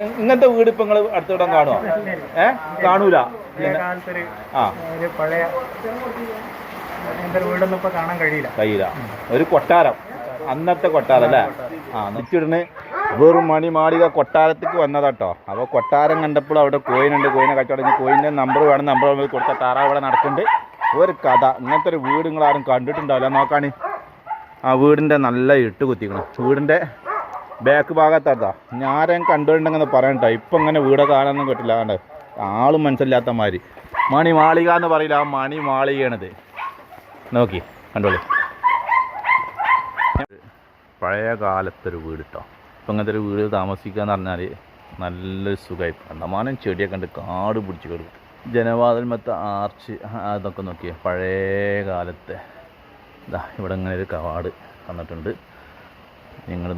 ഇങ്ങനത്തെ വീട് ഇപ്പൊ നിങ്ങൾ അടുത്തവിടെ കാണുമോ ഏ? കാണൂല. ആ. പഴയ എന്റെ വീടൊന്നും ഇപ്പൊ കാണാൻ കഴിയില്ല. കഴിയില്ല. ഒരു കൊട്ടാരം. അന്നത്തെ കൊട്ടാരം അല്ലേ? ആ നിച്ചിടന് വെറും മണി മാളിക കൊട്ടാരത്തേക്ക് വന്നതാട്ടോ അപ്പോൾ കൊട്ടാരം കണ്ടപ്പോൾ അവിടെ കോയിനുണ്ട്. കോയിനെ കച്ചവടം കോയിന്റെ കോയിന്റെ നമ്പർ വേണം. നമ്പർ കൊടുത്ത താറാവ് ഇവിടെ നടക്കുന്നുണ്ട്. ഒരു കഥ. ഇങ്ങനത്തെ ഒരു വീട് നിങ്ങൾ ആരും കണ്ടിട്ടുണ്ടാവില്ല. നോക്കാണ്. ആ വീടിന്റെ നല്ല ഇട്ട് കുത്തിക്കണം. വീടിന്റെ ബാക്ക് ഭാഗത്താ ഞാനും കണ്ടിട്ടുണ്ടെന്ന് പറയണ്ട ഇപ്പം ഇങ്ങനെ വീട് കാണാനൊന്നും പറ്റില്ല കണ്ട്? ആളും മനസ്സില്ലാത്ത മാതിരി മണി മാളിക എന്ന് പറയില്ല. ആ മണി മാളികയാണിത് നോക്കി കണ്ടോളി. പഴയ കാലത്തൊരു വീട് കേട്ടോ ഇപ്പം ഇങ്ങനത്തെ ഒരു വീട് താമസിക്കുക എന്ന് പറഞ്ഞാൽ നല്ലൊരു സുഖമായി കണ്ടമാനം ചെടിയൊക്കെ ഉണ്ട് കാട് പിടിച്ച് കിടക്കും ജനവാതിൽമത്തെ ആർച്ച് അതൊക്കെ നോക്കിയേ. പഴയ കാലത്തെ. ഇതാ ഇവിടെ ഇങ്ങനെ ഒരു കവാട് വന്നിട്ടുണ്ട്. നിങ്ങൾ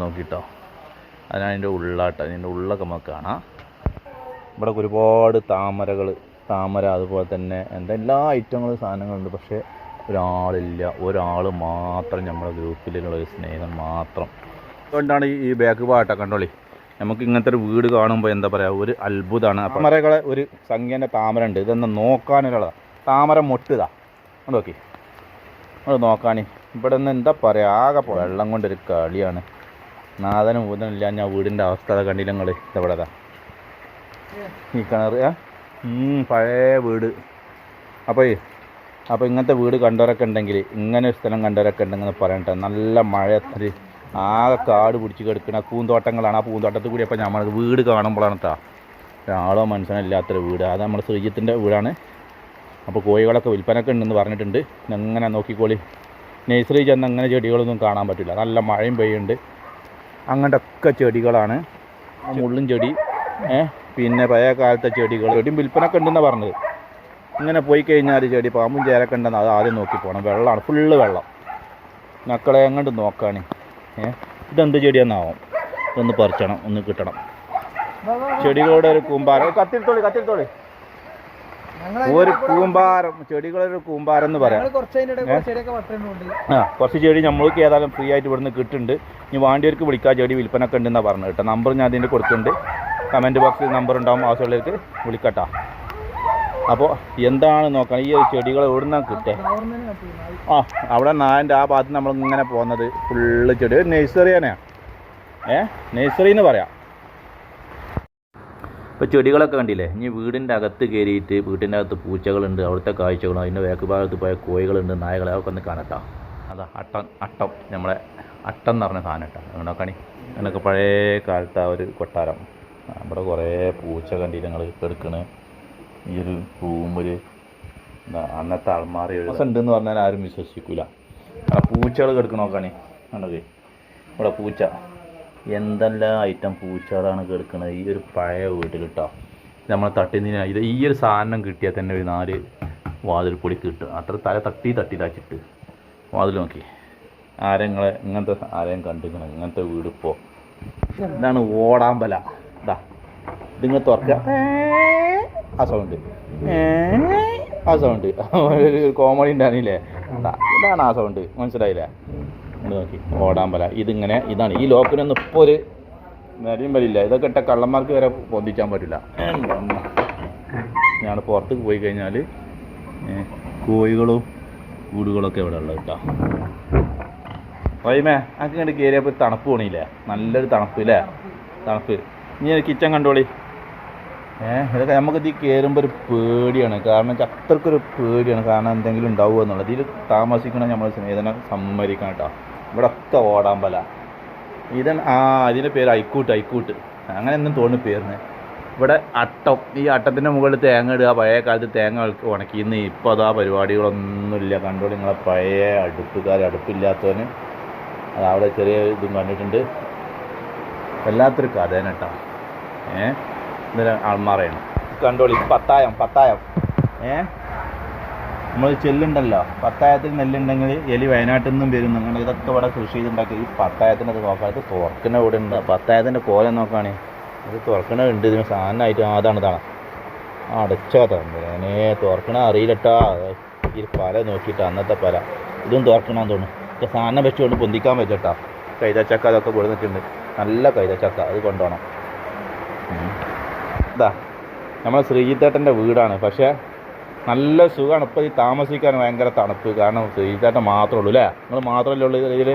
നോക്കിട്ടോ അതിനതിന്റെ ഉള്ളാട്ട. അതിന്റെ ഉള്ളൊക്കെ നമുക്ക് കാണാം. ഇവിടെ ഒരുപാട് താമരകൾ താമര അതുപോലെ തന്നെ എന്താ എല്ലാ ഐറ്റങ്ങളും സാധനങ്ങളുണ്ട്. പക്ഷേ ഒരാളില്ല. ഒരാൾ മാത്രം നമ്മുടെ ഗ്രൂപ്പിലുള്ള ഒരു സ്നേഹം മാത്രം. അതുകൊണ്ടാണ് ഈ- ബാക്ക് ഭാഗത്തൊക്കെ കണ്ടോളി. നമുക്ക് ഇങ്ങനത്തെ ഒരു വീട് കാണുമ്പോൾ എന്താ പറയുക ഒരു അത്ഭുതമാണ് താമരകളെ ഒരു സംഖ്യേന്റെ താമര ഉണ്ട്. ഇതെന്താ നോക്കാനൊരാളാണ് താമര മൊട്ടിതാ. നോക്കി. നമ്മൾ നോക്കാനേ. ഇവിടെ നിന്ന് എന്താ പറയുക ആകെ വെള്ളം കൊണ്ടൊരു കളിയാണ്. നാഥനും ഊതനില്ല ഞാൻ വീടിന്റെ അവസ്ഥ അതാ കണ്ടില്ല നിങ്ങൾ ഇതെവിടെതാ ഈ കിണർ പഴയ വീട്. അപ്പോൾ അപ്പോൾ ഇങ്ങനത്തെ വീട് കണ്ടവരൊക്കെ ഉണ്ടെങ്കിൽ ഇങ്ങനെ ഒരു സ്ഥലം കണ്ടവരൊക്കെ ഉണ്ടെങ്കിൽ പറയട്ടെ നല്ല മഴ ഒരു ആകെ കാട് പിടിച്ച് കിടക്കുന്ന പൂന്തോട്ടങ്ങളാണ്. ആ പൂന്തോട്ടത്തിൽ കൂടി അപ്പോൾ നമ്മൾ വീട് കാണുമ്പോഴാണ് കേട്ടോ ഒരാളോ മനുഷ്യനില്ലാത്തൊരു വീട്. അത് നമ്മുടെ ശ്രീജിത്തിന്റെ വീടാണ്. അപ്പോൾ കോഴികളൊക്കെ വിൽപ്പനയൊക്കെ ഉണ്ടെന്ന് പറഞ്ഞിട്ടുണ്ട്. എങ്ങനെ നോക്കിക്കോളി. നഴ്സറി ചെന്ന് അങ്ങനെ ചെടികളൊന്നും കാണാൻ പറ്റില്ല. നല്ല മഴയും പെയ്യുന്നുണ്ട്. അങ്ങനത്തെ ഒക്കെ ചെടികളാണ് മുള്ളും ചെടി. ഏഹ് പിന്നെ പഴയ കാലത്തെ ചെടികൾ. ചെടിയും വിൽപ്പനൊക്കെ ഉണ്ടെന്നാണ് പറഞ്ഞത്. ഇങ്ങനെ പോയി കഴിഞ്ഞാൽ ചെടി പാമ്പും ചേരൊക്കെ ഉണ്ടെന്ന് അത് ആദ്യം നോക്കി പോകണം വെള്ളമാണ് ഫുള്ള് വെള്ളം. മക്കളെ അങ്ങോട്ട് നോക്കാണ്. ഏഹ് ഇതെന്ത് ചെടിയെന്നാവും. ഒന്ന് പറിച്ചണം ഒന്ന് കിട്ടണം. ചെടികളുടെ ഒരു കൂമ്പാരം. കത്തിരിത്തോളി കത്തിരിത്തോളി. ഒരു കൂമ്പാരം ചെടികളൊരു കൂമ്പാരം എന്ന് പറയാം. ആ കുറച്ച് ചെടി നമ്മൾക്ക് ഏതായാലും ഫ്രീ ആയിട്ട് ഇവിടുന്ന് കിട്ടുന്നുണ്ട്. ഇനി വാണ്ടിയവർക്ക് വിളിക്കാൻ ചെടി വിൽപ്പനൊക്കെ ഉണ്ടെന്നാണ് പറഞ്ഞത് കേട്ടോ. നമ്പർ ഞാൻ അതിന്റെ കൊടുക്കുന്നുണ്ട്. കമന്റ് ബോക്സിൽ നമ്പർ ഉണ്ടാവും. ആവശ്യമുള്ളവർക്ക് വിളിക്കട്ടോ. അപ്പോൾ എന്താണ് നോക്കണം ഈ ഒരു ചെടികൾ എവിടെ നിന്നാണ് കിട്ടേ? ആ അവിടെ നായന്റെ ആ ഭാഗത്ത് നമ്മൾ ഇങ്ങനെ പോകുന്നത് ഫുള്ള് ചെടി. നേഴ്സറി നഴ്സറി തന്നെയാണ് ഏ? നഴ്സറി എന്ന് പറയാം. ഇപ്പോൾ ചെടികളൊക്കെ കണ്ടില്ലേ? ഇനി വീടിന്റെ അകത്ത് കയറിയിട്ട് വീട്ടിന്റെ അകത്ത് പൂച്ചകളുണ്ട് അവിടുത്തെ കാഴ്ചകളും അതിന്റെ വേക്ക് ഭാഗത്ത് പോയ കോഴികളുണ്ട് നായകളെ അതൊക്കെ ഒന്ന് കാണട്ടോ. അതാ അട്ടം അട്ടം നമ്മളെ അട്ടം എന്ന് പറഞ്ഞ സാധനം കേട്ടോ. അങ്ങനെ കണി? അങ്ങനെയൊക്കെ പഴയ കാലത്ത് ആ ഒരു കൊട്ടാരം. നമ്മുടെ കുറേ പൂച്ച കണ്ടിട്ട് ഞങ്ങൾ എടുക്കണ് ഈ ഒരു റൂമിൽ അന്നത്തെ അൾമാറി ഉണ്ടെന്ന് പറഞ്ഞാൽ ആരും വിശ്വസിക്കൂല. പൂച്ചകൾ കെടുക്കണോക്കാണി കണ്ടത് ഇവിടെ പൂച്ച. എന്തെല്ലാം ഐറ്റം പൂച്ചകളാണ് കിടക്കുന്നത് ഈ ഒരു പഴയ വീട്ടിൽ കേട്ടോ നമ്മൾ തട്ടിന് ഇത് ഈ ഒരു സാധനം കിട്ടിയാൽ തന്നെ ഒരു നാല് വാതിൽ പൊടി കിട്ടും. അത്ര തല തട്ടി തട്ടി തച്ചിട്ട് വാതിൽ നോക്കി. ആരെങ്ങളെ ഇങ്ങനത്തെ ആരെയും കണ്ടിരിക്കണം? ഇങ്ങനത്തെ വീട് ഇപ്പോൾ എന്താണ് ഓടാമ്പല. ഇതാ ഇതിങ്ങ തുറക്കുക. ആ സൗണ്ട് ആ സൗണ്ട് ഒരു കോമഡി ഉണ്ടായിരുന്നില്ലേ? ഇതാ, ഇതാണ് ആ സൗണ്ട് മനസ്സിലായില്ലേ? ഇങ്ങട് നോക്കി. ഓടാമ്പല ഇതിങ്ങനെ ഇതാണ്. ഈ ലോക്കിനൊന്നും ഇപ്പോൾ ഒരു നിലയും വരില്ല ഇതൊക്കെ ഇട്ട കള്ളന്മാർക്ക് വരെ പൊന്തിച്ചാൻ പറ്റില്ല. ഞാൻ പുറത്തേക്ക് പോയി കഴിഞ്ഞാൽ കോഴികളും വീടുകളൊക്കെ ഇവിടെ ഉള്ളത് കേട്ടോ. വൈമേ അനക്ക് കണ്ട് കയറിയപ്പോൾ തണുപ്പ് പോണില്ലേ നല്ലൊരു തണുപ്പ് ഇല്ലേ? തണുപ്പ്. ഇനി കിച്ചൺ കണ്ടോളി. ഏഹ് ഇതൊക്കെ നമുക്ക് ഇതിൽ കയറുമ്പോൾ ഒരു പേടിയാണ്. കാരണം അത്രക്കൊരു പേടിയാണ്. കാരണം എന്തെങ്കിലും ഉണ്ടാവുക എന്നുള്ളത്. ഇതിൽ താമസിക്കണം നമ്മൾ സ്നേഹിതനെ സമ്മതിക്കണം കേട്ടോ. ഇവിടെ ഒക്കെ ഓടാമ്പല ഇതൻ ആ ഇതിന്റെ പേര് ഐക്കൂട്ട് ഐക്കൂട്ട്. അങ്ങനെ ഒന്നും തോന്നുന്നു പേരിന്. ഇവിടെ അട്ടം ഈ അട്ടത്തിന്റെ മുകളിൽ തേങ്ങ ഇടുക പഴയ കാലത്ത് തേങ്ങ ഉണക്കി. ഇന്ന് ഇപ്പോൾ അതാ പരിപാടികളൊന്നുമില്ല. കണ്ടോളി നിങ്ങളെ പഴയ അടുപ്പുകാർ അടുപ്പില്ലാത്തവന്. അത് അവിടെ ചെറിയ ഇതും കണ്ടിട്ടുണ്ട്. വല്ലാത്തൊരു കഥയാണ് കേട്ടോ. ഏ? ഇതിന് ആൾമാറയാണ്. കണ്ടോളി പത്തായം പത്തായം. ഏ? നമ്മൾ ചെല്ലുണ്ടല്ലോ. പത്തായത്തിൽ നെല്ലുണ്ടെങ്കിൽ എലി വയനാട്ടിൽ നിന്നും വരുന്നു നിങ്ങൾ ഇതൊക്കെ ഇവിടെ കൃഷി ചെയ്തുണ്ടാക്കി ഈ പത്തായത്തിന്റെ അത് നോക്കാം ഇത് തുറക്കണ ഇവിടെ ഉണ്ട്. പത്തായത്തിന്റെ കോല നോക്കുകയാണെ ഇത് തുറക്കണ ഉണ്ട്. ഇതിന് സാധനമായിട്ട് ആദാണ് ഇതാണ്. അടച്ചോ തന്നെ തുറക്കണ അറിയില്ലട്ടാ. ഈ പല നോക്കിയിട്ട്. അന്നത്തെ പല. ഇതും തുറക്കണമെന്ന് തോന്നുന്നു. സാധനം വെച്ചുകൊണ്ട് പൊന്തിക്കാൻ പറ്റട്ടാ കൈതച്ചക്ക അതൊക്കെ കൊടുത്തിട്ടുണ്ട് നല്ല കൈതച്ചക്ക. അത് കൊണ്ടുപോകണം. ഇതാ. നമ്മളെ ശ്രീജിത്തേട്ടന്റെ വീടാണ്. പക്ഷേ നല്ല സുഖമാണ് ഇപ്പോൾ ഈ താമസിക്കാൻ ഭയങ്കര തണുപ്പ്. കാരണം ശ്രീജിത്തേട്ടൻ മാത്രമേ ഉള്ളൂ അല്ലേ? നിങ്ങൾ മാത്രമല്ലേ ഉള്ളൂ ഇതിൽ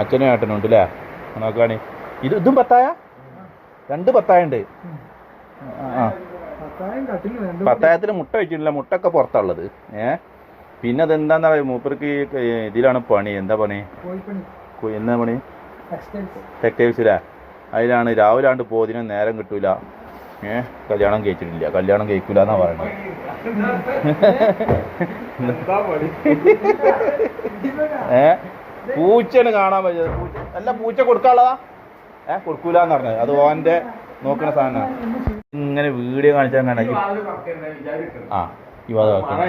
അച്ഛനും ഏട്ടനും ഉണ്ട് അല്ലേ? നോക്കുകയാണെ ഇത് ഇതും പത്തായ? രണ്ട് പത്തായ ഉണ്ട് ആ. പത്തായത്തിൽ മുട്ട വെച്ചിട്ടില്ല. മുട്ടൊക്കെ പുറത്തുള്ളത് ഏ? പിന്നെ അതെന്താന്ന് പറയുക മൂപ്പർക്ക് ഇതിലാണ് പണി. എന്താ പണി? എന്താ പണി? ടെക്സ്റ്റൈൽസ്. ടെക്സ്റ്റൈൽസിലാ. അതിലാണ് രാവിലെ ആണ്ട് പോതിനും നേരം കിട്ടൂല. ഏ? കല്യാണം കഴിച്ചിട്ടില്ല. കല്യാണം കഴിക്കൂല എന്നാ പറയണത്. ഏ? പൂച്ചയാണ് കാണാൻ പറ്റിയത് പൂച്ച അല്ല പൂച്ച കൊടുക്കാനുള്ളതാ? ഏ കൊടുക്കൂല എന്ന് പറഞ്ഞത്. അത് ഓന്റെ നോക്കുന്ന സാധനമാണ്. ഇങ്ങനെ വീഡിയോ കാണിച്ചാൽ കാണാം ഈ- ആ വെക്കണം.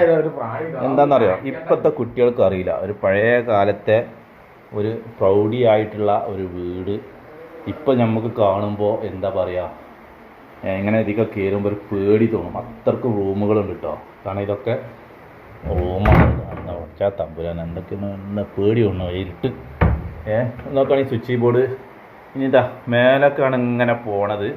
എന്താണെന്നറിയോ ഇപ്പോഴത്തെ കുട്ടികൾക്ക് അറിയില്ല. ഒരു പഴയ കാലത്തെ ഒരു പ്രൗഢിയായിട്ടുള്ള ഒരു വീട് ഇപ്പം നമുക്ക് കാണുമ്പോൾ എന്താ പറയുക എങ്ങനെ ഇതൊക്കെ കയറുമ്പോൾ ഒരു പേടി തോന്നും. അത്രയ്ക്ക് റൂമുകളുണ്ട് കേട്ടോ കാരണം ഇതൊക്കെ റൂമാണ്. എന്താ തമ്പുരാൻ എന്തൊക്കെയാണ് എന്താ പേടി തോന്നുന്നു. ഇരുട്ട് ഏ നോക്കുകയാണെങ്കിൽ സ്വിച്ച് ബോർഡ്. ഇനി ഇതാ മേലൊക്കെയാണ് ഇങ്ങനെ പോണത്.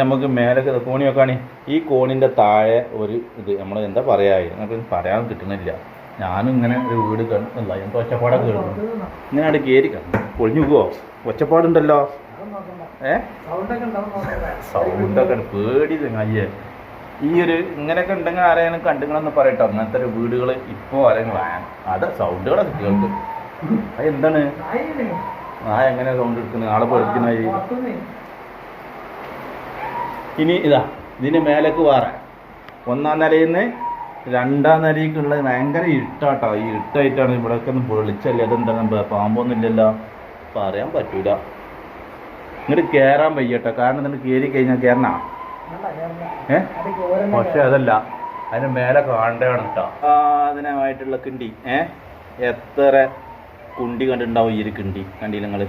നമുക്ക് മേലൊക്കെ കോണി നോക്കുകയാണെങ്കിൽ ഈ കോണിന്റെ താഴെ ഒരു ഇത്. നമ്മൾ എന്താ പറയാ? നമുക്ക് പറയാൻ കിട്ടുന്നില്ല. ഞാനും ഇങ്ങനെ ഒരു വീട് കണ്ടില്ല എന്ത് ഒച്ചപ്പാടൊക്കെ കേൾക്കുന്നു ഇങ്ങനെ അവിടെ കയറി കണ്ടു പൊളിഞ്ഞു പോവോ? ഒച്ചപ്പാടുണ്ടല്ലോ? ഏ? സൗണ്ടൊക്കെ. പേടി അയ്യേ. ഈ ഒരു ഇങ്ങനെയൊക്കെ ഉണ്ടെങ്കിൽ ആരെങ്കിലും കണ്ടുങ്ങളെന്ന് പറയട്ടോ. അങ്ങനത്തെ ഒരു വീടുകൾ ഇപ്പോൾ ആരെങ്കിലും അത് സൗണ്ടുകളൊക്കെ കേൾക്കും. അത് എന്താണ്? ആ എങ്ങനെ സൗണ്ട് എടുക്കുന്നത് ആളെ പേടിക്കുന്ന ഈ ഇനി ഇതാ ഇതിന് മേലേക്ക് വേറെ. ഒന്നാം നിലയിൽ നിന്ന് രണ്ടാം നിലയ്ക്കുള്ള ഭയങ്കര ഇരുട്ടാട്ടോ. ഈ ഇരുട്ടായിട്ടാണ് ഇവിടെയൊക്കെ ഒന്ന് വെളിച്ചല്ലേ അതെന്താണ് പാമ്പൊന്നും ഇല്ലല്ലോ പറയാൻ പറ്റൂല. ഇങ്ങോട്ട് കയറാൻ വയ്യട്ടോ. കാരണം എന്നിട്ട് കയറി കഴിഞ്ഞാൽ കയറണ. ഏ? പക്ഷെ അതല്ല. അതിന് മേലെ കാണേണ്ടതാണ് കേട്ടോ സാധനമായിട്ടുള്ള കിണ്ടി. ഏ? എത്ര കുണ്ടി കണ്ടിട്ടുണ്ടാവും ഈ ഒരു കിണ്ടി? കണ്ടില്ല നിങ്ങൾ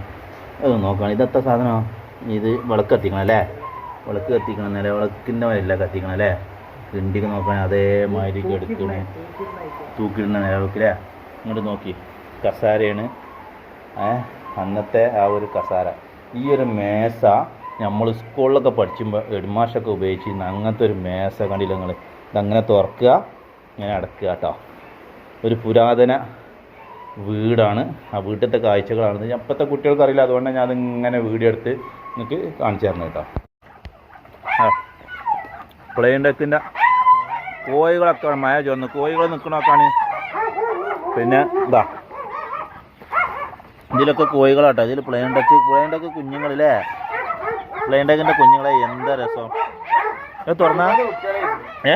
അത് നോക്കണം. ഇതെത്ര സാധനമാണ് ഇത് വിളക്ക് കത്തിക്കണം അല്ലേ? വിളക്ക് കത്തിക്കണം അല്ലേ വിളക്കിന്റെ മേലല്ല കത്തിക്കണം അല്ലേ? കിണ്ടിക്ക് നോക്കാൻ അതേമാതിരി എടുക്കണേ തൂക്കിടുന്ന നിലവിളക്കില്ലേ ഇങ്ങോട്ട് നോക്കി. കസാരയാണ്. അന്നത്തെ ആ ഒരു കസാര. ഈ ഒരു മേശ നമ്മൾ സ്കൂളിലൊക്കെ പഠിച്ചുമ്പോൾ എഡ്മാഷൊക്കെ ഉപയോഗിച്ച് അങ്ങനത്തെ ഒരു മേശ കണ്ടില്ല നിങ്ങൾ ഇതങ്ങനെ തുറക്കുക ഇങ്ങനെ അടക്കുക കേട്ടോ. ഒരു പുരാതന വീടാണ്. ആ വീട്ടിലത്തെ കാഴ്ചകളാണ്. അപ്പോഴത്തെ കുട്ടികൾക്ക് അറിയില്ല. അതുകൊണ്ട് ഞാൻ അതിങ്ങനെ വീഡിയോ എടുത്ത് നിങ്ങൾക്ക് കാണിച്ചു തരണം കേട്ടോ. പ്ലെയിൻ ഡെക്കിന്റെ കോഴികളൊക്കെ മഴ ചോർന്ന്. കോഴികൾ നിൽക്കണമൊക്കെയാണ് പിന്നെ ഇതാ. ഇതിലൊക്കെ കോഴികളാട്ടോ. ഇതിൽ plain plain duck plain duck കുഞ്ഞുങ്ങളില്ലേ? Plain ഡക്കിന്റെ കുഞ്ഞുങ്ങളെ എന്താ രസം. ഇത് തുറന്ന? ഏ?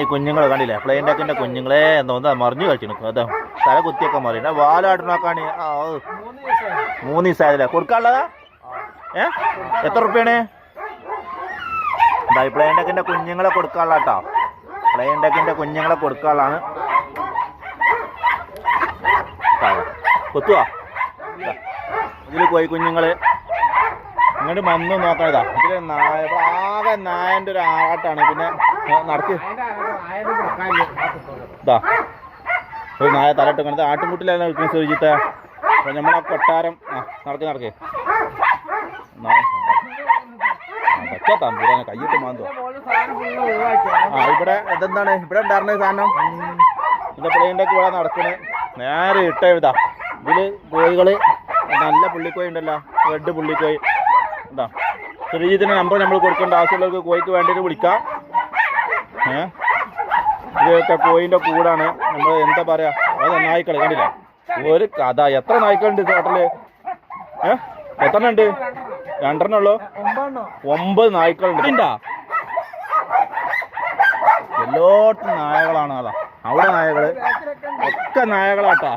ഈ കുഞ്ഞുങ്ങൾ കണ്ടില്ലേ? പ്ലെയിൻ ഡക്കിന്റെ കുഞ്ഞുങ്ങളെ എന്താ മറിഞ്ഞു കളിച്ചു അതാ തല കുത്തിയൊക്കെ മറിയ വാലാട്ടിനൊക്കെയാണ് മൂന്ന് ദിവസമായതില്ലേ കൊടുക്കാനുള്ളതാ? ഏ? എത്ര റുപ്യാണ് ഈ പ്ലെയിൻ ടെക്കിന്റെ കുഞ്ഞുങ്ങളെ കൊടുക്കാനുള്ള കേട്ടോ പ്ലെയിൻ ടെക്കിന്റെ കുഞ്ഞുങ്ങളെ കൊടുക്കാനുള്ളതാണ്. കൊത്തുവാ. ഇതിൽ പോയി കുഞ്ഞുങ്ങൾ. ഇങ്ങോട്ട് മന്ന് നോക്കണതാ ഇതിൽ നായ ആകെ നായന്റെ ഒരു ആറാട്ടാണ്. പിന്നെ നടത്തി ഒരു നായ തലട്ട് കണ്ടത് ആട്ടുംകുട്ടിലാണ് നിൽക്കുന്നത് സുജിത്തെ? നമ്മളെ കൊട്ടാരം ആ നടക്ക് നടക്ക്. പച്ച തമ്പുരാനെ കയ്യിട്ട് മാന്തോ. ആ ഇവിടെ ഇതെന്താണ്? ഇവിടെ ഉണ്ടായിരുന്ന സാധനം? ഇത് പ്ലെയിന്റെ ഒക്കെ ഇവിടെ നടക്കണേ? നേരെ ഇട്ട ഇതാ. ഇതിൽ കോഴികൾ നല്ല പുള്ളിക്കോയി ഉണ്ടല്ലോ. റെഡ് പുള്ളിക്കോയി എന്താ ശ്രീജിത്തിന്റെ നമ്പർ നമ്മൾ കൊടുക്കേണ്ട ആവശ്യമുള്ളവർക്ക് കോഴിക്ക് വേണ്ടിയിട്ട് വിളിക്കാം. ഏ? ഇതൊക്കെ കോഴിന്റെ കൂടാണ്. നമ്മൾ എന്താ പറയാ? അത് നായ്ക്കൾ കണ്ടില്ല? ഒരു കഥ. എത്ര നായ്ക്കളുണ്ട് ടോട്ടൽ ഏ? എത്ര ഉണ്ട് രണ്ടെണ്ണം ഉള്ളു ഒമ്പത് നായ്ക്കളുണ്ട്. എല്ലായിടത്തും നായകളാണ് അതാ. അവിടെ നായകൾ. ഒക്കെ നായകളാട്ടാ.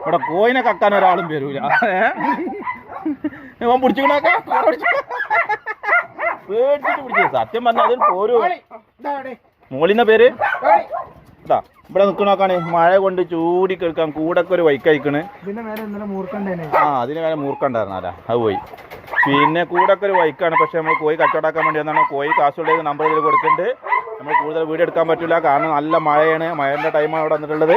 ഇവിടെ കോയിനെ കക്കാൻ ഒരാളും വരൂല. ഏഹ് പിടിച്ചിക്കണൊക്കെ പേടിച്ചിട്ട് പിടിച്ചു. സത്യം പറഞ്ഞാൽ അതിൽ പോരും. മോളിന്ന പേര്. ഇതാ ഇവിടെ നിൽക്കണോക്കാണ് മഴ കൊണ്ട് ചൂടി കേൾക്കാൻ കൂടൊക്കെ ഒരു വൈക്കയക്കണ് ആ അതിന് വേറെ മൂർക്കണ്ടായിരുന്നു. അല്ല അത് പോയി. പിന്നെ കൂടൊക്കെ ഒരു വൈക്കാണ്. പക്ഷെ നമ്മൾ കോഴി കച്ചവടാക്കാൻ വേണ്ടി വന്നാണ്. കോഴി കാശുള്ളത് നമ്പർ ഇതിൽ കൊടുക്കുന്നുണ്ട്. നമ്മൾ കൂടുതൽ വീഡിയോ എടുക്കാൻ പറ്റില്ല കാരണം നല്ല മഴയാണ്. മഴേന്റെ ടൈമാണ് അവിടെ വന്നിട്ടുള്ളത്.